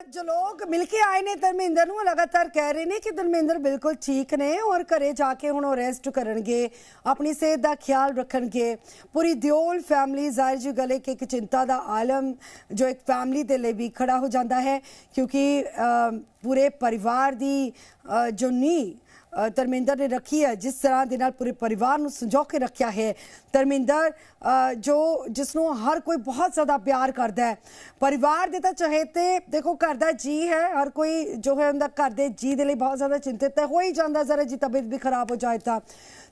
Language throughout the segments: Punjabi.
ਜੋ ਲੋਕ ਮਿਲ ਕੇ ਆਏ ਨੇ, ਧਰਮਿੰਦਰ ਨੂੰ ਲਗਾਤਾਰ ਕਹਿ ਰਹੇ ਨੇ ਕਿ ਧਰਮਿੰਦਰ ਬਿਲਕੁਲ ਠੀਕ ਨੇ ਔਰ ਘਰੇ ਜਾ ਕੇ ਹੁਣ ਉਹ ਰੈਸਟ ਕਰਨਗੇ, ਆਪਣੀ ਸਿਹਤ ਦਾ ਖਿਆਲ ਰੱਖਣਗੇ। ਪੂਰੀ ਦਿਓਲ ਫੈਮਿਲੀ ਜ਼ਾਹਿਰ ਜੀ ਗਲੇ ਕਿ ਇੱਕ ਚਿੰਤਾ ਦਾ ਆਲਮ ਜੋ ਇੱਕ ਫੈਮਿਲੀ ਦੇ ਲਈ ਵੀ ਖੜਾ ਹੋ ਜਾਂਦਾ ਹੈ ਕਿਉਂਕਿ ਪੂਰੇ ਪਰਿਵਾਰ ਦੀ ਜੋ ਨੀ ਧਰਮਿੰਦਰ ਨੇ ਰੱਖੀ ਹੈ, ਜਿਸ ਤਰ੍ਹਾਂ ਦੇ ਨਾਲ ਪੂਰੇ ਪਰਿਵਾਰ ਨੂੰ ਸੰਜੋ ਕੇ ਰੱਖਿਆ ਹੈ। ਧਰਮਿੰਦਰ ਜੋ ਜਿਸ ਨੂੰ ਹਰ ਕੋਈ ਬਹੁਤ ਜ਼ਿਆਦਾ ਪਿਆਰ ਕਰਦਾ ਹੈ। ਪਰਿਵਾਰ ਦੇ ਤਾਂ ਚਹੇਤੇ ਦੇਖੋ ਘਰ ਦਾ ਜੀ ਹੈ, ਹਰ ਕੋਈ ਜੋ ਹੈ ਉਹਦਾ ਘਰ ਦੇ ਜੀ ਦੇ ਲਈ ਬਹੁਤ ਜ਼ਿਆਦਾ ਚਿੰਤਿਤ ਹੈ, ਹੋ ਹੀ ਜਾਂਦਾ, ਜ਼ਰਾ ਜੀ ਤਬੀਅਤ ਵੀ ਖਰਾਬ ਹੋ ਜਾਏ ਤਾਂ।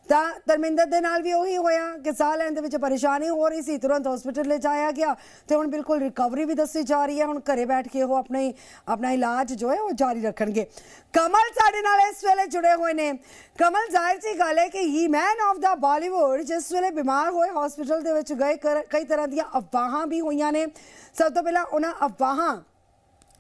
ਤਾਂ ਧਰਮਿੰਦਰ ਦੇ ਨਾਲ ਵੀ ਉਹੀ ਹੋਇਆ ਕਿ ਸਾਹ ਲੈਣ ਦੇ ਵਿੱਚ ਪਰੇਸ਼ਾਨੀ ਹੋ ਰਹੀ ਸੀ, ਤੁਰੰਤ ਹਸਪੀਟਲ ਲੈ ਜਾਇਆ ਗਿਆ ਤੇ ਹੁਣ ਬਿਲਕੁਲ ਰਿਕਵਰੀ ਵੀ ਦੱਸੀ ਜਾ ਰਹੀ ਹੈ। ਹੁਣ ਘਰੇ ਬੈਠ ਕੇ ਉਹ ਆਪਣਾ ਆਪਣਾ ਇਲਾਜ ਜੋ ਹੈ ਉਹ ਜਾਰੀ ਰੱਖਣਗੇ। ਕਮਲ ਸਾਡੇ ਨਾਲ ਇਸ ਵੇਲੇ ਜੁੜੇ ਹੋਏ ਨੇ। ਕਮਲ, ਜ਼ਾਹਿਰ ਜੀ ਗੱਲ ਹੈ ਕਿ ਹੀ ਮੈਨ ਆਫ ਦਾ ਬਾਲੀਵੁੱਡ ਜਿਸ ਵੇਲੇ ਬਿਮਾਰ ਹੋਏ ਹਸਪੀਟਲ ਦੇ ਵਿੱਚ ਗਏ ਕਰ- ਕਈ ਤਰ੍ਹਾਂ ਦੀਆਂ ਅਫਵਾਹਾਂ ਵੀ ਹੋਈਆਂ ਨੇ। ਸਭ ਤੋਂ ਪਹਿਲਾਂ ਉਹਨਾਂ ਅਫਵਾਹਾਂ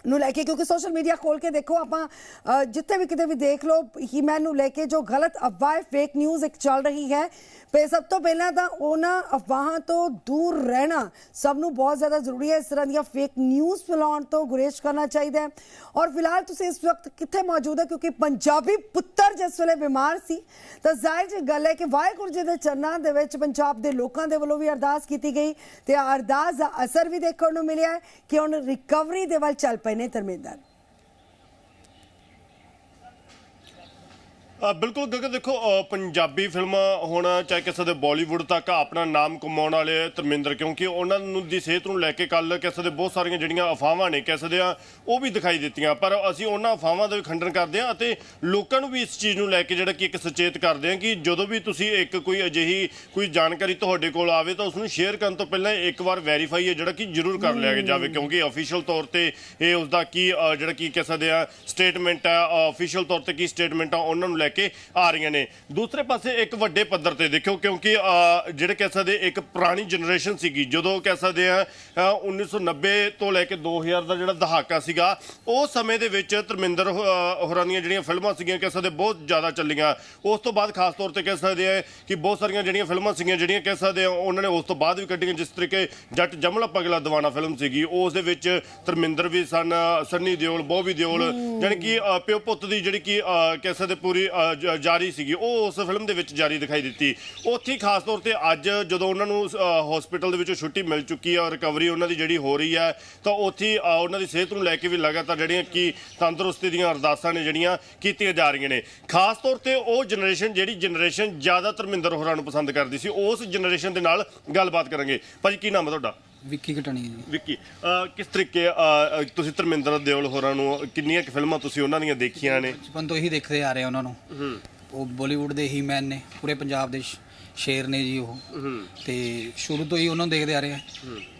ਨੂੰ ਲੈ ਕੇ, ਕਿਉਂਕਿ ਸੋਸ਼ਲ ਮੀਡੀਆ ਖੋਲ ਕੇ ਦੇਖੋ ਆਪਾਂ ਜਿੱਥੇ ਵੀ ਕਿਤੇ ਵੀ ਦੇਖ ਲਓ ਹੀਮੈਨ ਨੂੰ ਲੈ ਕੇ ਜੋ ਗਲਤ ਅਫਵਾਹ ਫੇਕ ਨਿਊਜ਼ ਇੱਕ ਚੱਲ ਰਹੀ ਹੈ, ਤੇ ਸਭ ਤੋਂ ਪਹਿਲਾਂ ਤਾਂ ਉਹਨਾਂ ਅਫਵਾਹਾਂ ਤੋਂ ਦੂਰ ਰਹਿਣਾ ਸਭ ਨੂੰ ਬਹੁਤ ਜ਼ਿਆਦਾ ਜ਼ਰੂਰੀ ਹੈ। ਇਸ ਤਰ੍ਹਾਂ ਦੀਆਂ ਫੇਕ ਨਿਊਜ਼ ਫੈਲਾਉਣ ਤੋਂ ਗੁਰੇਜ਼ ਕਰਨਾ ਚਾਹੀਦਾ ਹੈ। ਔਰ ਫਿਲਹਾਲ ਤੁਸੀਂ ਇਸ ਵਕਤ ਕਿੱਥੇ ਮੌਜੂਦ ਹੈ? ਕਿਉਂਕਿ ਪੰਜਾਬੀ ਪੁੱਤਰ ਜਿਸ ਵੇਲੇ ਬਿਮਾਰ ਸੀ, ਤਾਂ ਜ਼ਾਹਿਰ ਜੀ ਗੱਲ ਹੈ ਕਿ ਵਾਹਿਗੁਰੂ ਜੀ ਦੇ ਚਰਨਾਂ ਦੇ ਵਿੱਚ ਪੰਜਾਬ ਦੇ ਲੋਕਾਂ ਦੇ ਵੱਲੋਂ ਵੀ ਅਰਦਾਸ ਕੀਤੀ ਗਈ, ਤੇ ਅਰਦਾਸ ਦਾ ਅਸਰ ਵੀ ਦੇਖਣ ਨੂੰ ਮਿਲਿਆ ਕਿ ਹੁਣ ਰਿਕਵਰੀ ਦੇ ਵੱਲ ਚੱਲ ਪਏ ਨੇ ਧਰਮਿੰਦਰ ਬਿਲਕੁਲ ਗਗਨ ਦੇਖੋ ਪੰਜਾਬੀ ਫਿਲਮਾਂ ਹੁਣ ਚਾਹੇ ਕਿਸੇ ਦੇ ਬਾਲੀਵੁੱਡ ਤੱਕ ਆਪਣਾ ਨਾਮ ਕਮਾਉਣ ਵਾਲੇ ਧਰਮਿੰਦਰ ਕਿਉਂਕਿ ਉਹਨਾਂ ਨੂੰ ਦੀ ਸਿਹਤ ਨੂੰ ਲੈ ਕੇ ਕੱਲ ਕਿਸੇ ਦੇ ਬਹੁਤ ਸਾਰੀਆਂ ਜਿਹੜੀਆਂ ਅਫਵਾਹਾਂ ਨੇ ਕਿਸੇ ਦੇ ਆ ਉਹ ਵੀ ਦਿਖਾਈ ਦਿੱਤੀਆਂ। ਪਰ ਅਸੀਂ ਉਹਨਾਂ ਅਫਵਾਹਾਂ ਦਾ ਵੀ ਖੰਡਨ ਕਰਦੇ ਹਾਂ ਅਤੇ ਲੋਕਾਂ ਨੂੰ ਵੀ ਇਸ ਚੀਜ਼ ਨੂੰ ਲੈ ਕੇ ਜਿਹੜਾ ਕਿ ਇੱਕ ਸੁਚੇਤ ਕਰਦੇ ਹਾਂ ਕਿ ਜਦੋਂ ਵੀ ਤੁਸੀਂ ਇੱਕ ਕੋਈ ਅਜਿਹੀ ਕੋਈ ਜਾਣਕਾਰੀ ਤੁਹਾਡੇ ਕੋਲ ਆਵੇ ਤਾਂ ਉਸ ਨੂੰ ਸ਼ੇਅਰ ਕਰਨ ਤੋਂ ਪਹਿਲਾਂ ਇੱਕ ਵਾਰ ਵੈਰੀਫਾਈ ਹੈ ਜਿਹੜਾ ਕਿ ਜ਼ਰੂਰ ਕਰ ਲਿਆ ਜਾਵੇ ਕਿਉਂਕਿ ਅਫੀਸ਼ੀਅਲ ਤੌਰ ਤੇ ਇਹ ਉਸ ਦਾ ਕੀ ਜਿਹੜਾ ਕੀ ਕਹਿ ਸਕਦੇ ਆ ਸਟੇਟਮੈਂਟ ਆ ਅਫੀਸ਼ੀਅਲ ਤੌਰ ਤੇ ਕੀ ਸਟੇਟਮੈਂਟ ਆ ਉਹਨਾਂ ਨੂੰ ਲੈ ਕੇ ਆ ਰਹੀਆਂ ਨੇ। ਦੂਸਰੇ ਪਾਸੇ ਇੱਕ ਵੱਡੇ ਪੱਧਰ ਤੇ ਦੇਖਿਓ ਕਿਉਂਕਿ ਜਿਹੜੇ ਕਹਿ ਸਕਦੇ ਇੱਕ ਪੁਰਾਣੀ ਜਨਰੇਸ਼ਨ ਸੀਗੀ ਜਦੋਂ ਕਹਿ ਸਕਦੇ ਆ ਅ, 1990 ਤੋਂ ਲੈ ਕੇ 2000 ਦਾ ਜਿਹੜਾ ਦਹਾਕਾ ਸੀਗਾ ਉਸ ਸਮੇਂ ਦੇ ਵਿੱਚ ਧਰਮਿੰਦਰ ਹੋਰਾਂ ਦੀਆਂ ਜਿਹੜੀਆਂ ਫਿਲਮਾਂ ਸੀਗੀਆਂ ਕਹਿ ਸਕਦੇ ਬਹੁਤ ਜ਼ਿਆਦਾ ਚੱਲੀਆਂ। ਉਸ ਤੋਂ ਬਾਅਦ ਖਾਸ ਤੌਰ ਤੇ ਕਹਿ ਸਕਦੇ ਆ ਕਿ ਬਹੁਤ ਸਾਰੀਆਂ ਜਿਹੜੀਆਂ ਫਿਲਮਾਂ ਸੀਗੀਆਂ ਜਿਹੜੀਆਂ ਕਹਿ ਸਕਦੇ ਆ ਉਹਨਾਂ ਨੇ ਉਸ ਤੋਂ ਬਾਅਦ ਵੀ ਕੱਢੀਆਂ ਜਿਸ ਤਰੀਕੇ ਜੱਟ ਜਮਲਾ ਪਗਲਾ ਦੀਵਾਨਾ ਫਿਲਮ ਸੀਗੀ ਉਸ ਦੇ ਵਿੱਚ ਧਰਮਿੰਦਰ ਵੀ ਸਨ ਸੰਨੀ ਦਿਓਲ ਬੋਬੀ ਦਿਓਲ ਜਾਣੀ ਕਿ ਪਿਓ ਪੁੱਤ ਦੀ ਜਿਹੜੀ ਕਿ ਕਹਿ ਸਕਦੇ ਪੂਰੀ ਜਾਰੀ ਸੀਗੀ। ਉਹ ਉਸ ਫਿਲਮ ਦੇ ਵਿੱਚ ਜਾਰੀ ਦਿਖਾਈ ਦਿੱਤੀ। ਉੱਥੇ ਖਾਸ ਤੌਰ ਤੇ ਅੱਜ ਜਦੋਂ ਉਹਨਾਂ ਨੂੰ ਹਸਪੀਟਲ ਦੇ ਵਿੱਚੋਂ ਛੁੱਟੀ ਮਿਲ ਚੁੱਕੀ ਹੈ ਔਰ ਰਿਕਵਰੀ ਉਹਨਾਂ ਦੀ ਜਿਹੜੀ ਹੋ ਰਹੀ ਹੈ ਤਾਂ ਉੱਥੇ ਉਹਨਾਂ ਦੀ ਸਿਹਤ ਨੂੰ ਲੈ ਕੇ ਵੀ ਲਗਾਤਾਰ ਜਿਹੜੀਆਂ ਕਿ ਤੰਦਰੁਸਤੀ ਦੀਆਂ ਅਰਦਾਸਾਂ ਨੇ ਜਿਹੜੀਆਂ ਕੀਤੀਆਂ ਜਾ ਰਹੀਆਂ ਨੇ। ਖਾਸ ਤੌਰ ਤੇ ਉਹ ਜਨਰੇਸ਼ਨ ਜਿਹੜੀ ਜਨਰੇਸ਼ਨ ਜ਼ਿਆਦਾ ਧਰਮਿੰਦਰ ਹੋਰਾਂ ਨੂੰ ਪਸੰਦ ਕਰਦੀ ਸੀ, ਉਸ ਜਨਰੇਸ਼ਨ ਦੇ ਨਾਲ ਗੱਲਬਾਤ ਕਰਾਂਗੇ। ਭਾਜੀ, ਕੀ ਨਾਮ ਹੈ ਤੁਹਾਡਾ? ਵਿੱਕੀ ਘਟਣੀ ਜੀ। ਵਿੱਕੀ ਅਹ ਕਿਸ ਤਰੀਕੇ ਅਹ, ਅਹ, ਤੁਸੀਂ ਧਰਮਿੰਦਰ ਦਿਓਲ ਹੋਰਾਂ ਨੂੰ ਕਿੰਨੀਆਂ ਕੁ ਫਿਲਮਾਂ ਤੁਸੀਂ ਉਹਨਾਂ ਦੀਆਂ ਦੇਖੀਆਂ ਨੇ? ਬਚਪਨ ਤੋਂ ਹੀ ਦੇਖਦੇ ਆ ਰਹੇ ਆ ਉਹਨਾਂ ਨੂੰ। ਉਹ ਬਾਲੀਵੁੱਡ ਦੇ ਹੀ ਮੈਨ ਨੇ ਪੂਰੇ ਪੰਜਾਬ ਦੇ ਸ਼- ਸ਼ੇਰ ਨੇ ਜੀ ਉਹ। ਤੇ ਸ਼ੁਰੂ ਤੋਂ ਹੀ ਉਹਨਾਂ ਨੂੰ ਦੇਖਦੇ ਆ ਰਹੇ ਆ।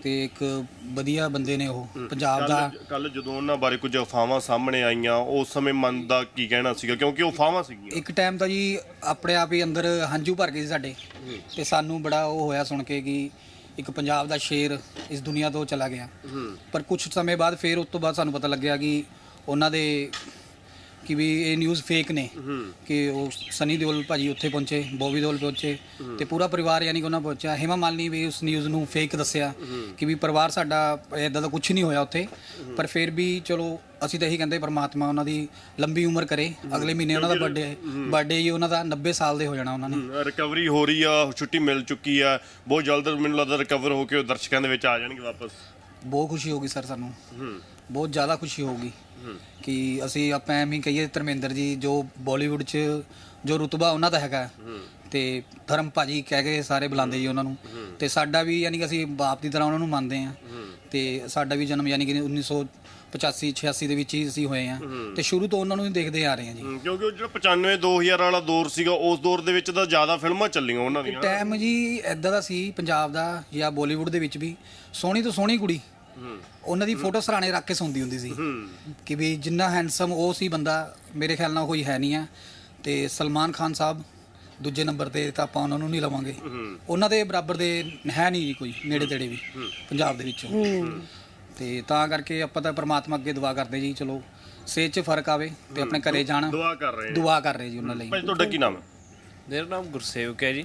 ਤੇ ਇੱਕ ਵਧੀਆ ਬੰਦੇ ਨੇ ਉਹ ਪੰਜਾਬ ਦਾ। ਕੱਲ ਜਦੋਂ ਉਹਨਾਂ ਬਾਰੇ ਕੁਝ ਅਫਵਾਹਾਂ ਸਾਹਮਣੇ ਆਈਆਂ ਉਸ ਸਮੇਂ ਮਨ ਦਾ ਕੀ ਕਹਿਣਾ ਸੀਗਾ? ਕਿਉਂਕਿ ਉਹ ਅਫਵਾਹਾਂ ਸੀਗੀਆਂ। ਇੱਕ ਟਾਈਮ ਤਾਂ ਜੀ ਆਪਣੇ ਆਪ ਹੀ ਅੰਦਰ ਹੰਝੂ ਭਰ ਗਏ ਸੀ ਸਾਡੇ। ਤੇ ਸਾਨੂੰ ਬੜਾ ਉਹ ਹੋਇਆ ਸੁਣ ਕੇ ਕਿ ਇੱਕ ਪੰਜਾਬ ਦਾ ਸ਼ੇਰ ਇਸ ਦੁਨੀਆ ਤੋਂ ਚਲਾ ਗਿਆ। ਪਰ ਕੁਝ ਸਮੇਂ ਬਾਅਦ ਫਿਰ ਉਸ ਤੋਂ ਬਾਅਦ ਸਾਨੂੰ ਪਤਾ ਲੱਗਿਆ ਕਿ ਉਹਨਾਂ ਦੇ ਕਿ ਵੀ ਇਹ ਨਿਊਜ਼ ਫੇਕ ਨੇ ਕਿ ਉਹ ਸਨੀ ਦਿਓਲ ਭਾਜੀ ਉੱਥੇ ਪਹੁੰਚੇ ਬੋਬੀ ਦਿਓਲ ਪਹੁੰਚੇ ਤੇ ਪੂਰਾ ਪਰਿਵਾਰ ਯਾਨੀ ਕਿ ਉਹਨਾਂ ਪਹੁੰਚਿਆ। ਹੇਮਾ ਮਾਲਿਨੀ ਵੀ ਉਸ ਨਿਊਜ਼ ਨੂੰ ਫੇਕ ਦੱਸਿਆ ਕਿ ਵੀ ਪਰਿਵਾਰ ਸਾਡਾ ਇਦਾਂ ਦਾ ਕੁਝ ਨਹੀਂ ਹੋਇਆ ਉੱਥੇ। ਪਰ ਫਿਰ ਵੀ ਚਲੋ ਅਸੀਂ ਤਾਂ ਇਹੀ ਕਹਿੰਦੇ ਪਰਮਾਤਮਾ ਉਹਨਾਂ ਦੀ ਲੰਬੀ ਉਮਰ ਕਰੇ। ਅਗਲੇ ਮਹੀਨੇ ਉਹਨਾਂ ਦਾ ਬਰਥਡੇ ਬਰਥਡੇ ਹੀ। ਉਹਨਾਂ ਦਾ 90 ਸਾਲ ਦੇ ਹੋ ਜਾਣਾ ਉਹਨਾਂ ਨੇ। ਰਿਕਵਰੀ ਹੋ ਰਹੀ ਆ ਛੁੱਟੀ ਮਿਲ ਚੁੱਕੀ ਆ। ਬਹੁਤ ਜਲਦ ਮੈਨੂੰ ਲੱਗਦਾ ਰਿਕਵਰ ਹੋ ਕੇ ਉਹ ਦਰਸ਼ਕਾਂ ਦੇ ਵਿੱਚ ਆ ਜਾਣਗੇ ਵਾਪਸ। ਬਹੁਤ ਖੁਸ਼ੀ ਹੋਗੀ ਸਰ ਸਾਨੂੰ। ਬਹੁਤ ਜ਼ਿਆਦਾ ਖੁਸ਼ੀ ਹੋਊਗੀ ਕਿ ਅਸੀਂ ਆਪਾਂ ਐਵੇਂ ਕਹੀਏ ਧਰਮਿੰਦਰ ਜੀ ਜੋ ਬਾਲੀਵੁੱਡ 'ਚ ਜੋ ਰੁਤਬਾ ਉਹਨਾਂ ਦਾ ਹੈਗਾ। ਤੇ ਧਰਮ ਭਾਜੀ ਕਹਿ ਕੇ ਸਾਰੇ ਬੁਲਾਉਂਦੇ ਜੀ ਉਹਨਾਂ ਨੂੰ। ਤੇ ਸਾਡਾ ਵੀ ਯਾਨੀ ਕਿ ਅਸੀਂ ਬਾਪ ਦੀ ਤਰ੍ਹਾਂ ਉਹਨਾਂ ਨੂੰ ਮੰਨਦੇ ਆ ਤੇ ਸਾਡਾ ਵੀ ਜਨਮ ਯਾਨੀ ਕਿ 1985 86 ਦੇ ਵਿੱਚ ਹੀ ਅਸੀਂ ਹੋਏ ਆ ਤੇ ਸ਼ੁਰੂ ਤੋਂ ਉਹਨਾਂ ਨੂੰ ਹੀ ਦੇਖਦੇ ਆ ਰਹੇ ਆ ਜੀ। ਕਿਉਂਕਿ ਉਹ ਜਿਹੜਾ 95 2000 ਵਾਲਾ ਦੌਰ ਸੀਗਾ ਉਸ ਦੌਰ ਦੇ ਵਿੱਚ ਤਾਂ ਜ਼ਿਆਦਾ ਫਿਲਮਾਂ ਚੱਲੀਆਂ ਉਹਨਾਂ ਦੀਆਂ। ਟਾਈਮ ਜੀ ਐਦਾਂ ਦਾ ਸੀ ਪੰਜਾਬ ਦਾ ਜਾਂ ਬਾਲੀਵੁੱਡ ਦੇ ਵਿੱਚ ਵੀ। ਸੋਹਣੀ ਤੋਂ ਸੋਹਣੀ ਕੁੜੀ। ਉਹਨਾਂ ਦੀ ਫੋਟੋ ਸਰਾਣੇ ਰੱਖ ਕੇ ਸੌਂਦੀ ਹੁੰਦੀ ਸੀ। ਕਿ ਵੀ ਜਿੰਨਾ ਹੈਂਡਸਮ ਉਹ ਸੀ ਬੰਦਾ ਮੇਰੇ ਖਿਆਲ ਨਾਲ ਕੋਈ ਹੈ ਨਹੀਂ ਆ। ਤੇ ਸਲਮਾਨ ਖਾਨ ਸਾਹਿਬ ਦੂਜੇ ਨੰਬਰ ਤੇ ਤਾਂ ਆਪਾਂ ਉਹਨਾਂ ਨੂੰ ਨਹੀਂ ਲਵਾਂਗੇ। ਉਹਨਾਂ ਦੇ ਬਰਾਬਰ ਦੇ ਹੈ ਨਹੀਂ ਜੀ ਕੋਈ ਨੇੜੇ ਤੇੜੇ ਵੀ ਪੰਜਾਬ ਦੇ ਵਿੱਚੋਂ। ਤੇ ਤਾਂ ਕਰਕੇ ਆਪਾਂ ਤਾਂ ਪ੍ਰਮਾਤਮਾ ਅੱਗੇ ਦੁਆ ਕਰਦੇ ਜੀ ਚਲੋ ਸਿਹਤ 'ਚ ਫ਼ਰਕ ਆਵੇ ਤੇ ਆਪਣੇ ਘਰੇ ਜਾਣ। ਦੁਆ ਕਰ ਰਹੇ ਦੁਆ ਕਰ ਰਹੇ ਜੀ ਉਹਨਾਂ ਲਈ। ਭਾਈ ਤੁਹਾਡਾ ਕੀ ਨਾਮ ਹੈ? ਮੇਰਾ ਨਾਮ ਗੁਰਸੇਵਕ ਹੈ ਜੀ।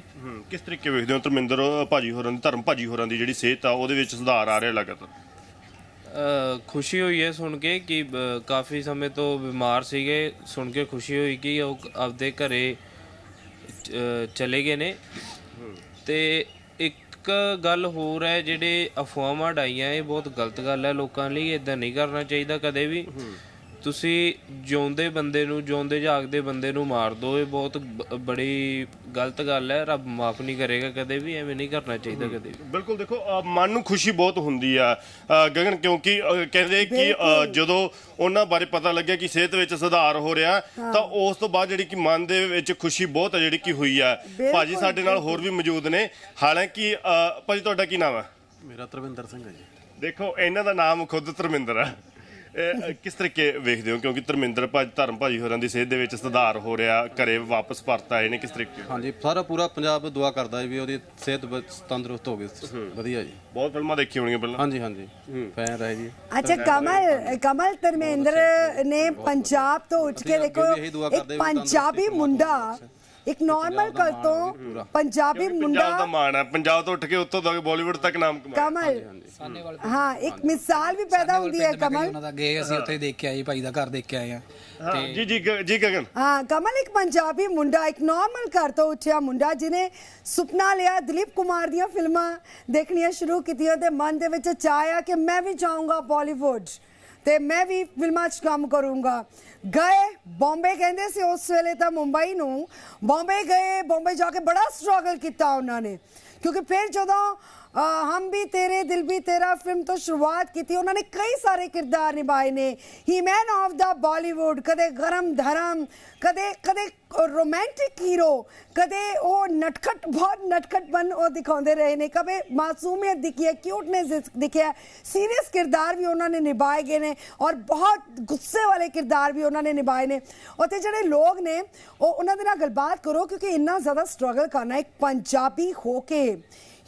ਕਿਸ ਤਰੀਕੇ ਵੇਖਦੇ ਹੋ ਧਰਮਿੰਦਰ ਭਾਜੀ ਹੋਰਾਂ ਦੀ ਧਰਮ ਭਾਜੀ ਹੋਰਾਂ ਦੀ ਜਿਹੜੀ ਸਿਹਤ ਆ ਉਹਦੇ ਵਿੱਚ ਸੁਧਾਰ ਆ ਰਿਹਾ ਲਗਾਤਾਰ? ਖੁਸ਼ੀ ਹੋਈ ਹੈ ਸੁਣ ਕੇ ਕਿ ਕਾਫੀ ਸਮੇਂ ਤੋਂ ਬਿਮਾਰ ਸੀਗੇ। ਸੁਣ ਕੇ ਖੁਸ਼ੀ ਹੋਈ ਕਿ ਉਹ ਆਪਦੇ ਘਰੇ ਚਲੇ ਗਏ ਨੇ। ਤੇ ਇੱਕ ਗੱਲ ਹੋਰ ਹੈ, ਜਿਹੜੇ ਅਫਵਾਹਾਂ ਡਾਈਆਂ, ਇਹ ਬਹੁਤ ਗਲਤ ਗੱਲ ਹੈ। ਲੋਕਾਂ ਲਈ ਇਦਾਂ ਨਹੀਂ ਕਰਨਾ ਚਾਹੀਦਾ ਕਦੇ ਵੀ। ਤੁਸੀਂ ਜਿਉਂਦੇ ਬੰਦੇ ਨੂੰ ਜਿਉਂਦੇ ਜਾਗਦੇ ਬੰਦੇ ਨੂੰ ਮਾਰ ਦੋ ਇਹ ਬਹੁਤ ਬੜੀ ਗਲਤ ਗੱਲ ਹੈ। ਰੱਬ ਮਾਫ ਨਹੀਂ ਕਰੇਗਾ ਕਦੇ ਵੀ ਐਵੇਂ ਨਹੀਂ ਕਰਨਾ ਚਾਹੀਦਾ ਕਦੇ ਵੀ। ਬਿਲਕੁਲ ਦੇਖੋ ਮਨ ਨੂੰ ਖੁਸ਼ੀ ਬਹੁਤ ਹੁੰਦੀ ਆ। ਗਗਨ ਕਿਉਂਕਿ ਕਹਿੰਦੇ ਕਿ ਜਦੋਂ ਉਹਨਾਂ ਬਾਰੇ ਪਤਾ ਲੱਗਿਆ ਕਿ ਸਿਹਤ ਵਿੱਚ ਸੁਧਾਰ ਹੋ ਰਿਹਾ ਤਾਂ ਉਸ ਤੋਂ ਬਾਅਦ ਜਿਹੜੀ ਕਿ ਮਨ ਦੇ ਵਿੱਚ ਖੁਸ਼ੀ ਬਹੁਤ ਹੈ ਜਿਹੜੀ ਕਿ ਹੋਈ ਆ। ਭਾਜੀ ਸਾਡੇ ਨਾਲ ਹੋਰ ਵੀ ਮੌਜੂਦ ਨੇ। ਹਾਲਾਂਕਿ ਭਾਜੀ ਤੁਹਾਡਾ ਕੀ ਨਾਮ ਹੈ ਮੇਰਾ ਤਰਵਿੰਦਰ ਸਿੰਘ ਹੈ ਜੀ। ਦੇਖੋ ਇਹਨਾਂ ਦਾ ਨਾਮ ਖੁਦ ਧਰਮਿੰਦਰ ਹੈ ਕਿਸ ਤਰੀਕੇ ਵੇਖਦੇ ਹੋ? ਕਿਉਂਕਿ ਧਰਮਿੰਦਰ ਭਾਜੀ ਧਰਮ ਭਾਜੀ ਹੋਰਾਂ ਦੀ ਸਿਹਤ ਦੇ ਵਿੱਚ ਸੁਧਾਰ ਹੋ ਰਿਹਾ ਘਰੇ ਵਾਪਸ ਪਰਤ ਆਏ ਨੇ ਕਿਸ ਤਰੀਕੇ ਹਾਂਜੀ ਸਾਰਾ ਪੂਰਾ ਪੰਜਾਬ ਦੁਆ ਕਰਦਾ ਹੈ ਵੀ ਉਹਦੀ ਸਿਹਤ ਤੰਦਰੁਸਤ ਹੋਵੇ ਵਧੀਆ ਜੀ। ਬਹੁਤ ਫਿਲਮਾਂ ਦੇਖੀ ਹੋਣਗੀਆਂ ਪਹਿਲਾਂ। ਹਾਂਜੀ ਹਾਂਜੀ। ਫੈਨ ਰਹੇ ਜੀ। ਅੱਛਾ ਕਮਲ ਕਮਲ ਧਰਮੇਂਦਰ ਨੇ ਪੰਜਾਬ ਤੋਂ ਉੱਠ ਕੇ ਦੇਖੋ ਇੱਕ ਪੰਜਾਬੀ ਮੁੰਡਾ ਇੱਕ ਨਾਰਮਲ ਘਰ ਤੋਂ। ਪੰਜਾਬੀ ਪੰਜਾਬ ਦਾ ਮੁੰਡਾ ਮਾਣ ਹੈ ਪੰਜਾਬ ਤੋਂ ਉੱਠ ਕੇ ਉੱਥੋਂ ਤੱਕ ਬਾਲੀਵੁੱਡ ਤੱਕ ਨਾਮ ਕਮਾਇਆ। ਕਮਲ। ਹਾਂ ਇੱਕ ਮਿਸਾਲ ਵੀ ਪੈਦਾ ਹੁੰਦੀ ਹੈ ਕਮਲ। ਉਹਨਾਂ ਦਾ ਗਏ ਅਸੀਂ ਉੱਥੇ ਦੇਖ ਕੇ ਆਏ ਭਾਈ ਦਾ ਘਰ ਦੇਖ ਕੇ ਆਏ ਆ। ਹਾਂ ਜੀ ਜੀ ਗ- ਜੀ ਗਗਨ। ਹਾਂ ਕਮਲ ਇੱਕ ਪੰਜਾਬੀ ਮੁੰਡਾ ਇੱਕ ਨਾਰਮਲ ਘਰ ਤੋਂ ਉੱਠਿਆ ਮੁੰਡਾ ਜਿਨੇ ਸੁਪਨਾ ਲਿਆ ਦਿਲੀਪ ਕੁਮਾਰ ਦੀਆਂ ਫਿਲਮਾਂ ਦੇਖਣੀਆਂ ਸ਼ੁਰੂ ਕੀਤੀਆਂ ਤੇ ਮਨ ਦੇ ਵਿੱਚ ਚਾਹਿਆ ਕਿ ਮੈਂ ਵੀ ਜਾਊਂਗਾ ਬਾਲੀਵੁੱਡ ਤੇ ਮੈਂ ਵੀ ਫਿਲਮਾਂ 'ਚ ਕੰਮ ਕਰੂੰਗਾ। ਗਏ ਬੰਬੇ, ਕਹਿੰਦੇ ਸੀ ਉਸ ਵੇਲੇ ਤਾਂ ਮੁੰਬਈ ਨੂੰ। ਬੰਬੇ ਗਏ, ਬੰਬੇ ਜਾ ਕੇ ਬੜਾ ਸਟਰਗਲ ਕੀਤਾ ਉਹਨਾਂ ਨੇ। ਕਿਉਂਕਿ ਫਿਰ ਜਦੋਂ ਅ, ਹਮ ਵੀ ਤੇਰੇ ਦਿਲ ਵੀ ਤੇਰਾ ਫਿਲਮ ਤੋਂ ਸ਼ੁਰੂਆਤ ਕੀਤੀ। ਉਹਨਾਂ ਨੇ ਕਈ ਸਾਰੇ ਕਿਰਦਾਰ ਨਿਭਾਏ ਨੇ। ਹੀ ਮੈਨ ਆਫ ਦਾ ਬਾਲੀਵੁੱਡ ਕਦੇ ਗਰਮ ਧਰਮ ਕਦੇ ਕਦੇ ਰੋਮਾਂਟਿਕ ਹੀਰੋ ਕਦੇ ਉਹ ਨਟਖਟ ਬਹੁਤ ਨਟਖਟ ਨਟਖਟਪਨ ਉਹ ਦਿਖਾਉਂਦੇ ਰਹੇ ਨੇ। ਕਦੇ ਮਾਸੂਮੀਅਤ ਦਿਖੀ ਹੈ ਕਿਊਟਨੈਸ ਦਿਖਿਆ ਸੀਰੀਅਸ ਕਿਰਦਾਰ ਵੀ ਉਹਨਾਂ ਨੇ ਨਿਭਾਏ ਗਏ ਨੇ ਔਰ ਬਹੁਤ ਗੁੱਸੇ ਵਾਲੇ ਕਿਰਦਾਰ ਵੀ ਉਹਨਾਂ ਨੇ ਨਿਭਾਏ ਨੇ। ਉੱਥੇ ਜਿਹੜੇ ਲੋਕ ਨੇ ਉਹ ਉਹਨਾਂ ਦੇ ਨਾਲ ਗੱਲਬਾਤ ਕਰੋ ਕਿਉਂਕਿ ਇੰਨਾ ਜ਼ਿਆਦਾ ਸਟਰਗਲ ਕਰਨਾ ਇੱਕ ਪੰਜਾਬੀ ਹੋ ਕੇ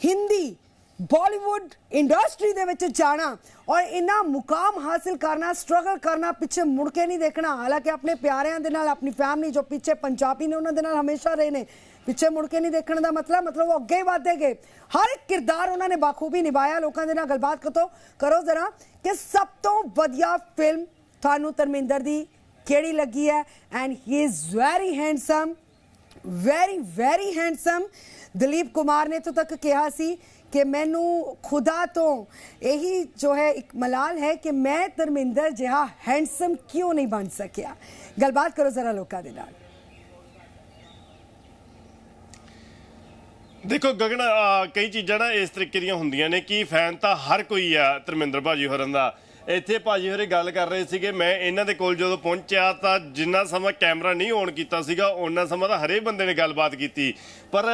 ਹਿੰਦੀ ਬਾਲੀਵੁੱਡ ਇੰਡਸਟਰੀ ਦੇ ਵਿੱਚ ਜਾਣਾ ਔਰ ਇਨਾ ਮੁਕਾਮ ਹਾਸਿਲ ਕਰਨਾ ਸਟਰਗਲ ਕਰਨਾ, ਪਿੱਛੇ ਮੁੜ ਕੇ ਨਹੀਂ ਦੇਖਣਾ। ਹਾਲਾਂਕਿ ਆਪਣੇ ਪਿਆਰਿਆਂ ਦੇ ਨਾਲ, ਆਪਣੀ ਫੈਮਿਲੀ ਜੋ ਪਿੱਛੇ ਪੰਜਾਬੀ ਨੇ, ਉਹਨਾਂ ਦੇ ਨਾਲ ਹਮੇਸ਼ਾ ਰਹੇ ਨੇ। ਪਿੱਛੇ ਮੁੜ ਕੇ ਨਹੀਂ ਦੇਖਣ ਦਾ ਮਤਲਬ ਮਤਲਬ ਉਹ ਅੱਗੇ ਹੀ ਵਧਦੇ ਗਏ ਹਰ ਇੱਕ ਕਿਰਦਾਰ ਉਹਨਾਂ ਨੇ ਬਾਖੂਬੀ ਨਿਭਾਇਆ। ਲੋਕਾਂ ਦੇ ਨਾਲ ਗੱਲਬਾਤ ਕਰੋ ਕਰੋ ਜ਼ਰਾ ਕਿ ਸਭ ਤੋਂ ਵਧੀਆ ਫਿਲਮ ਤੁਹਾਨੂੰ ਧਰਮਿੰਦਰ ਦੀ ਕਿਹੜੀ ਲੱਗੀ ਹੈ? And he is very handsome very very handsome Dilip Kumar ਨੇ ਤੋਂ ਤੱਕ ਕਿਹਾ ਸੀ ਕਿ ਮੈਨੂੰ ਖੁਦਾ ਤੋਂ ਇਹੀ ਜੋ ਹੈ ਇੱਕ ਮਲਾਲ ਹੈ ਕਿ ਮੈਂ ਧਰਮਿੰਦਰ ਜਿਹਾ ਹੈਂਡਸਮ ਕਿਉਂ ਨਹੀਂ ਬਣ ਸਕਿਆ? ਗੱਲਬਾਤ ਕਰੋ ਜ਼ਰਾ ਲੋਕਾਂ ਦੇ ਨਾਲ। ਦੇਖੋ ਗਗਨ ਕਈ ਚੀਜ਼ਾਂ ਨਾ ਇਸ ਤਰੀਕੇ ਦੀਆਂ ਹੁੰਦੀਆਂ ਨੇ ਕਿ ਫੈਨ ਤਾਂ ਹਰ ਕੋਈ ਆ ਧਰਮਿੰਦਰ ਭਾਜੀ ਹੋਰਾਂ ਦਾ। ਇੱਥੇ ਭਾਜੀ ਹੋਰੇ ਗੱਲ ਕਰ ਰਹੇ ਸੀਗੇ ਮੈਂ ਇਹਨਾਂ ਦੇ ਕੋਲ ਜਦੋਂ ਪਹੁੰਚਿਆ ਤਾਂ ਜਿੰਨਾ ਸਮਾਂ ਕੈਮਰਾ ਨਹੀਂ ਔਨ ਕੀਤਾ ਸੀਗਾ ਉਹਨਾਂ ਸਮਾਂ ਤਾਂ ਹਰੇ ਬੰਦੇ ਨੇ ਗੱਲਬਾਤ ਕੀਤੀ। ਪਰ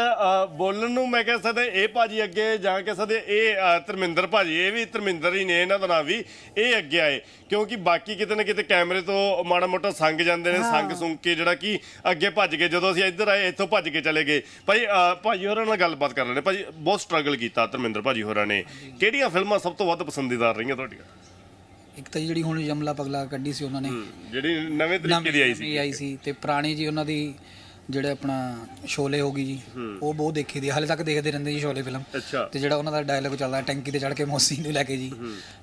ਬੋਲਣ ਨੂੰ ਮੈਂ ਕਹਿ ਸਕਦਾ ਇਹ ਭਾਜੀ ਅੱਗੇ ਜਾਂ ਕਹਿ ਸਕਦੇ ਇਹ ਧਰਮਿੰਦਰ ਭਾਜੀ ਇਹ ਵੀ ਧਰਮਿੰਦਰ ਹੀ ਨੇ ਇਹਨਾਂ ਦਾ ਨਾਂ ਵੀ ਇਹ ਅੱਗੇ ਆਏ। ਕਿਉਂਕਿ ਬਾਕੀ ਕਿਤੇ ਨਾ ਕਿਤੇ ਕੈਮਰੇ ਤੋਂ ਮਾੜਾ ਮੋਟਾ ਸੰਗ ਜਾਂਦੇ ਨੇ ਸੰਗ ਸੁੰਗ ਕੇ ਜਿਹੜਾ ਕਿ ਅੱਗੇ ਭੱਜ ਗਏ ਜਦੋਂ ਅਸੀਂ ਇੱਧਰ ਆਏ ਇੱਥੋਂ ਭੱਜ ਕੇ ਚਲੇ ਗਏ। ਭਾਈ ਭਾਜੀ ਹੋਰਾਂ ਨਾਲ ਗੱਲਬਾਤ ਕਰ ਲੈਣੇ ਭਾਜੀ ਬਹੁਤ ਸਟਰਗਲ ਕੀਤਾ ਧਰਮਿੰਦਰ ਭਾਜੀ ਹੋਰਾਂ ਨੇ। ਕਿਹੜੀਆਂ ਫਿਲਮਾਂ ਸਭ ਤੋਂ ਵੱਧ ਪਸੰਦੀਦਾਰ ਰਹੀਆਂ ਤੁਹਾਡੀਆਂ? ਇੱਕ ਤਾਂ ਜਿਹੜੀ ਹੁਣ ਯਮਲਾ ਪਗਲਾ ਕੱਢੀ ਸੀ ਉਹਨਾਂ ਨੇ। ਜਿਹੜੀ ਨਵੇਂ ਤਰੀਕੇ ਦੀ ਆਈ ਸੀ। ਨਵੀਂ ਆਈ ਸੀ ਤੇ ਪੁਰਾਣੀ ਜੀ ਉਹਨਾਂ ਦੀ ਜਿਹੜੇ ਆਪਣਾ ਸ਼ੋਲੇ ਹੋ ਗਈ ਜੀ ਉਹ ਬਹੁਤ ਦੇਖੀ ਦੀ ਹਾਲੇ ਤੱਕ ਦੇਖਦੇ ਰਹਿੰਦੇ ਜੀ ਸ਼ੋਲੇ ਫਿਲਮ। ਤੇ ਜਿਹੜਾ ਉਹਨਾਂ ਦਾ ਡਾਇਲੌਗ ਚੱਲਦਾ ਟੈਂਕੀ ਤੇ ਚੜ ਕੇ ਮੋਸੀ ਨੂੰ ਲੈ ਕੇ ਜੀ।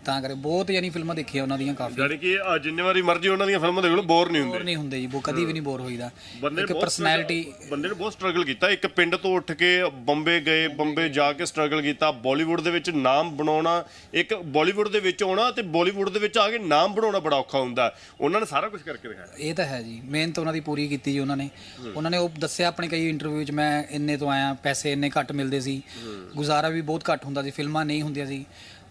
ਤਾਂ ਕਰੇ ਬਹੁਤ ਯਾਨੀ ਫਿਲਮਾਂ ਦੇਖੀਆਂ ਉਹਨਾਂ ਦੀਆਂ ਕਾਫੀ। ਜਾਨੀ ਕਿ ਜਿੰਨੇ ਵਾਰੀ ਮਰਜ਼ੀ ਉਹਨਾਂ ਦੀਆਂ ਫਿਲਮਾਂ ਦੇਖ ਲਓ ਬੋਰ ਨਹੀਂ ਬੋਰ ਹੁੰਦੇ ਨਹੀਂ ਹੁੰਦੇ ਜੀ ਉਹ ਕਦੀ ਵੀ ਨਹੀਂ ਬੋਰ ਹੋਈਦਾ। ਬੰਦੇ ਨੇ ਇੱਕ ਪਰਸਨੈਲਿਟੀ ਬੰਦੇ ਨੇ ਬਹੁਤ ਸਟਰਗਲ ਕੀਤਾ। ਇੱਕ ਪਿੰਡ ਤੋਂ ਉੱਠ ਕੇ ਬੰਬੇ ਗਏ ਬੰਬੇ ਜਾ ਕੇ ਸਟਰਗਲ ਕੀਤਾ। ਬਾਲੀਵੁੱਡ ਦੇ ਵਿੱਚ ਨਾਮ ਬਣਾਉਣਾ ਇੱਕ ਬਾਲੀਵੁੱਡ ਦੇ ਵਿੱਚ ਆਉਣਾ ਤੇ ਬਾਲੀਵੁੱਡ ਦੇ ਵਿੱਚ ਆ ਕੇ ਨਾਮ ਬਣਾਉਣਾ ਬੜਾ ਔਖਾ ਹੁੰਦਾ। ਉਹਨਾਂ ਨੇ ਸਾਰਾ ਕੁਝ ਕਰਕੇ ਦਿਖਾਇਆ। ਇਹ ਤਾਂ ਹੈ ਜੀ। ਮਿਹਨਤ ਉਹਨਾਂ ਦੀ ਪੂਰੀ ਕੀਤੀ ਜੀ ਉਹਨਾਂ ਨੇ। ਉਹਨਾਂ ਨੇ ਉਹ ਦੱਸਿਆ ਆਪਣੇ ਕਈ ਇੰਟਰਵਿਊ 'ਚ ਮੈਂ ਇੰਨੇ ਤੋਂ ਆਇਆ ਪੈਸੇ ਇੰਨੇ ਘੱਟ ਮਿਲਦੇ ਸੀ। ਗੁਜ਼ਾਰਾ ਵੀ ਬਹੁਤ ਘੱਟ ਹੁੰਦਾ ਸੀ ਫਿਲਮਾਂ ਨਹੀਂ ਹੁੰਦੀਆਂ ਸੀ।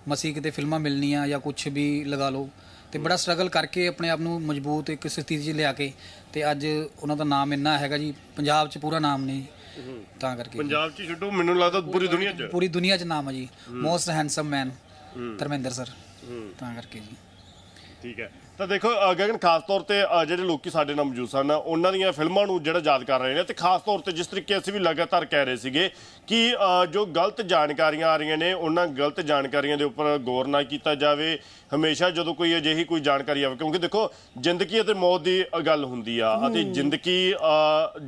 ਮਸੀ ਕਿਤੇ ਫਿਲਮਾਂ ਮਿਲਣੀਆਂ ਜਾਂ ਕੁਝ ਵੀ ਲਗਾ ਲਓ। ਤੇ ਬੜਾ ਸਟਰਗਲ ਕਰਕੇ ਆਪਣੇ ਆਪ ਨੂੰ ਮਜ਼ਬੂਤ ਇੱਕ ਸਥਿਤੀ 'ਚ ਲਿਆ ਕੇ ਤੇ ਅੱਜ ਉਹਨਾਂ ਦਾ ਨਾਮ ਇੰਨਾ ਹੈਗਾ ਜੀ ਪੰਜਾਬ 'ਚ ਪੂਰਾ ਨਾਮ ਨੇ। ਜੀ। ਤਾਂ ਕਰਕੇ। ਪੰਜਾਬ 'ਚ ਛੱਡੋ ਮੈਨੂੰ ਲੱਗਦਾ ਪੂਰੀ ਦੁਨੀਆ 'ਚ। ਪੂਰੀ ਦੁਨੀਆ 'ਚ ਨਾਮ ਹੈ। ਜੀ most handsome man Dharmendra sir. ਤਾਂ ਕਰਕੇ ਜੀ। ਠੀਕ ਹੈ। ਤਾਂ ਦੇਖੋ ਗਗਨ ਖਾਸ ਤੌਰ ਤੇ ਜਿਹੜੇ ਲੋਕੀ ਸਾਡੇ ਨਾਲ ਮੌਜੂਦ ਸਨ ਉਹਨਾਂ ਦੀਆਂ ਫਿਲਮਾਂ ਨੂੰ ਜਿਹੜਾ ਯਾਦ ਕਰ ਰਹੇ ਨੇ ਤੇ ਖਾਸ ਤੌਰ ਤੇ ਜਿਸ ਤਰੀਕੇ ਅਸੀਂ ਵੀ ਲਗਾਤਾਰ ਕਹਿ ਰਹੇ ਸੀਗੇ ਕਿ ਜੋ ਗਲਤ ਜਾਣਕਾਰੀਆਂ ਆ ਰਹੀਆਂ ਨੇ ਉਹਨਾਂ ਗਲਤ ਜਾਣਕਾਰੀਆਂ ਦੇ ਉੱਪਰ ਗੌਰ ਨਾ ਕੀਤਾ ਜਾਵੇ। ਹਮੇਸ਼ਾ ਜਦੋਂ ਕੋਈ ਅਜਿਹੀ ਕੋਈ ਜਾਣਕਾਰੀ ਆਵੇ ਕਿਉਂਕਿ ਦੇਖੋ ਜ਼ਿੰਦਗੀ ਅਤੇ ਮੌਤ ਦੀ ਗੱਲ ਹੁੰਦੀ ਆ ਅਤੇ ਜ਼ਿੰਦਗੀ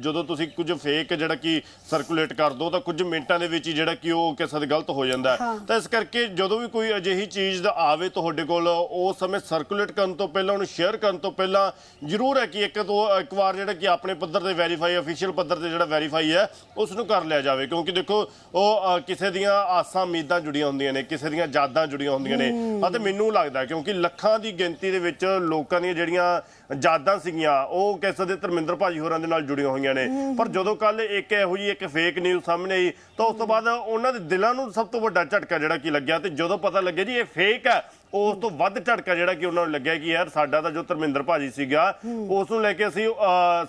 ਜਦੋਂ ਤੁਸੀਂ ਕੁਝ ਫੇਕ ਜਿਹੜਾ ਕਿ ਸਰਕੂਲੇਟ ਕਰ ਦੋ ਤਾਂ ਕੁਝ ਮਿੰਟਾਂ ਦੇ ਵਿੱਚ ਹੀ ਜਿਹੜਾ ਕਿ ਉਹ ਕਿਸੇ ਦੇ ਗਲਤ ਹੋ ਜਾਂਦਾ। ਤਾਂ ਇਸ ਕਰਕੇ ਜਦੋਂ ਵੀ ਕੋਈ ਅਜਿਹੀ ਚੀਜ਼ ਦਾ ਆਵੇ ਤੁਹਾਡੇ ਕੋਲ ਉਸ ਸਮੇਂ ਸਰਕੂਲੇਟ ਕਰਨ ਤੋਂ ਪਹਿਲਾਂ ਉਹਨੂੰ ਸ਼ੇਅਰ ਕਰਨ ਤੋਂ ਪਹਿਲਾਂ ਜ਼ਰੂਰ ਹੈ ਕਿ ਇੱਕ ਤੋਂ ਇੱਕ ਵਾਰ ਜਿਹੜਾ ਕਿ ਆਪਣੇ ਪੱਧਰ ਤੇ ਵੈਰੀਫਾਈ ਅਫੀਸ਼ੀਅਲ ਪੱਧਰ ਤੇ ਜਿਹੜਾ ਵੈਰੀਫਾਈ ਹੈ ਉਸ ਨੂੰ ਕਰ ਲਿਆ ਜਾਵੇ। ਕਿਉਂਕਿ ਦੇਖੋ ਉਹ ਕਿਸੇ ਦੀਆਂ ਆਸਾਂ ਉਮੀਦਾਂ ਜੁੜੀਆਂ ਹੁੰਦੀਆਂ ਨੇ ਕਿਸੇ ਦੀਆਂ ਯਾਦਾਂ ਜੁੜੀਆਂ ਹੁੰਦੀਆਂ ਨੇ। ਅਤੇ ਮੈਨੂੰ ਲੱਗਦਾ ਕਿਉਂਕਿ ਲੱਖਾਂ ਦੀ ਗਿਣਤੀ ਦੇ ਵਿੱਚ ਲੋਕਾਂ ਦੀਆਂ ਜਿਹੜੀਆਂ ਯਾਦਾਂ ਸੀਗੀਆਂ ਉਹ ਕਿਸੇ ਦੇ ਧਰਮਿੰਦਰ ਭਾਜੀ ਹੋਰਾਂ ਦੇ ਨਾਲ ਜੁੜੀਆਂ ਹੋਈਆਂ ਨੇ। ਪਰ ਜਦੋਂ ਕੱਲ ਇੱਕ ਇਹੋ ਜਿਹੀ ਇੱਕ ਫੇਕ ਨਿਊਜ਼ ਸਾਹਮਣੇ ਆਈ ਤਾਂ ਉਸ ਤੋਂ ਬਾਅਦ ਉਹਨਾਂ ਦੇ ਦਿਲਾਂ ਨੂੰ ਸਭ ਤੋਂ ਵੱਡਾ ਝਟਕਾ ਜਿਹੜਾ ਕੀ ਲੱਗਿਆ ਤੇ ਜਦੋਂ ਪਤਾ ਲੱਗਿਆ ਜੀ ਇਹ ਫੇਕ ਹੈ ਉਸ ਤੋਂ ਵੱਧ ਝਟਕਾ ਜਿਹੜਾ ਕਿ ਉਹਨਾਂ ਨੂੰ ਲੱਗਿਆ ਕਿ ਯਾਰ ਸਾਡਾ ਤਾਂ ਜੋ ਧਰਮਿੰਦਰ ਭਾਜੀ ਸੀਗਾ ਉਸ ਨੂੰ ਲੈ ਕੇ ਅਸੀਂ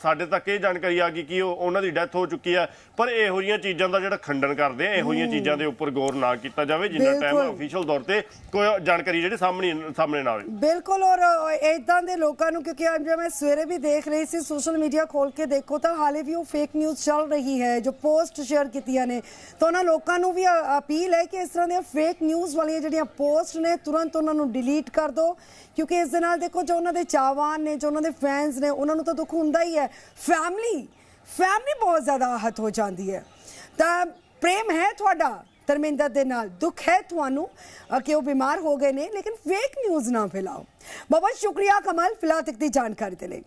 ਸਾਡੇ ਤੱਕ ਇਹ ਜਾਣਕਾਰੀ ਆ ਗਈ ਕਿ ਉਹ ਉਹਨਾਂ ਦੀ ਡੈਥ ਹੋ ਚੁੱਕੀ ਹੈ ਪਰ ਇਹੋ ਜਿਹੀਆਂ ਚੀਜ਼ਾਂ ਦਾ ਜਿਹੜਾ ਖੰਡਨ ਕਰਦੇ ਆ ਇਹੋ ਜਿਹੀਆਂ ਚੀਜ਼ਾਂ ਦੇ ਉੱਪਰ ਗੌਰ ਨਾ ਕੀਤਾ ਜਾਵੇ ਜਿੰਨਾ ਟਾਈਮ ਬਿਲਕੁਲ। ਅਫੀਸ਼ੀਅਲ ਤੌਰ ਤੇ ਕੋਈ ਜਾਣਕਾਰੀ ਜਿਹੜੀ ਸਾਹਮਣੇ ਸਾਹਮਣੇ ਨਾ ਆਵੇ। ਬਿਲਕੁਲ ਔਰ ਇਦਾਂ ਦੇ ਲੋਕਾਂ ਨੂੰ ਕਿਉਂਕਿ ਅੱਜ ਮੈਂ ਸਵੇਰੇ ਵੀ ਦੇਖ ਰਹੀ ਸੀ ਸੋਸ਼ਲ ਮੀਡੀਆ ਖੋਲ ਕੇ ਦੇਖੋ ਤਾਂ ਹਾਲੇ ਵੀ ਉਹ ਫੇਕ ਨਿਊਜ਼ ਚੱਲ ਰਹੀ ਹੈ ਜੋ ਪੋਸਟ ਸ਼ੇਅਰ ਕੀਤੀਆਂ ਨੇ। ਤਾਂ ਉਹਨਾਂ ਲੋਕਾਂ ਨੂੰ ਵੀ ਅਪੀਲ ਹੈ ਕਿ ਇਸ ਤਰ੍ਹਾਂ ਦੀਆਂ ਫੇਕ ਨਿਊਜ਼ ਵਾਲੀਆਂ ਜਿਹੜੀਆਂ ਪੋਸਟ ਨੇ ਤੁਰੰਤ ਉਹਨਾਂ ਨੂੰ ਡਿਲੀਟ ਕਰ ਦਿਓ ਕਿਉਂਕਿ ਇਸ ਦੇ ਨਾਲ ਦੇਖੋ ਜੋ ਉਹਨਾਂ ਦੇ ਚਾਹਵਾਨ ਨੇ, ਜੋ ਉਹਨਾਂ ਦੇ ਫੈਨਸ ਨੇ, ਉਹਨਾਂ ਨੂੰ ਤਾਂ ਦੁੱਖ ਹੁੰਦਾ ਹੀ ਹੈ। ਫੈਮਿਲੀ ਫੈਮਿਲੀ ਬਹੁਤ ਜ਼ਿਆਦਾ ਆਹਤ ਹੋ ਜਾਂਦੀ ਹੈ। ਤਾਂ ਪ੍ਰੇਮ ਹੈ ਤੁਹਾਡਾ ਧਰਮਿੰਦਰ ਦੇ ਨਾਲ, ਦੁੱਖ ਹੈ ਤੁਹਾਨੂੰ ਕਿ ਉਹ ਬਿਮਾਰ ਹੋ ਗਏ ਨੇ, ਲੇਕਿਨ ਫੇਕ ਨਿਊਜ਼ ਨਾ ਫੈਲਾਓ। ਬਹੁਤ ਬਹੁਤ ਸ਼ੁਕਰੀਆ ਕਮਲ ਫਿਲਹਾਲ ਤੱਕ ਦੀ ਜਾਣਕਾਰੀ ਦੇ ਲਈ।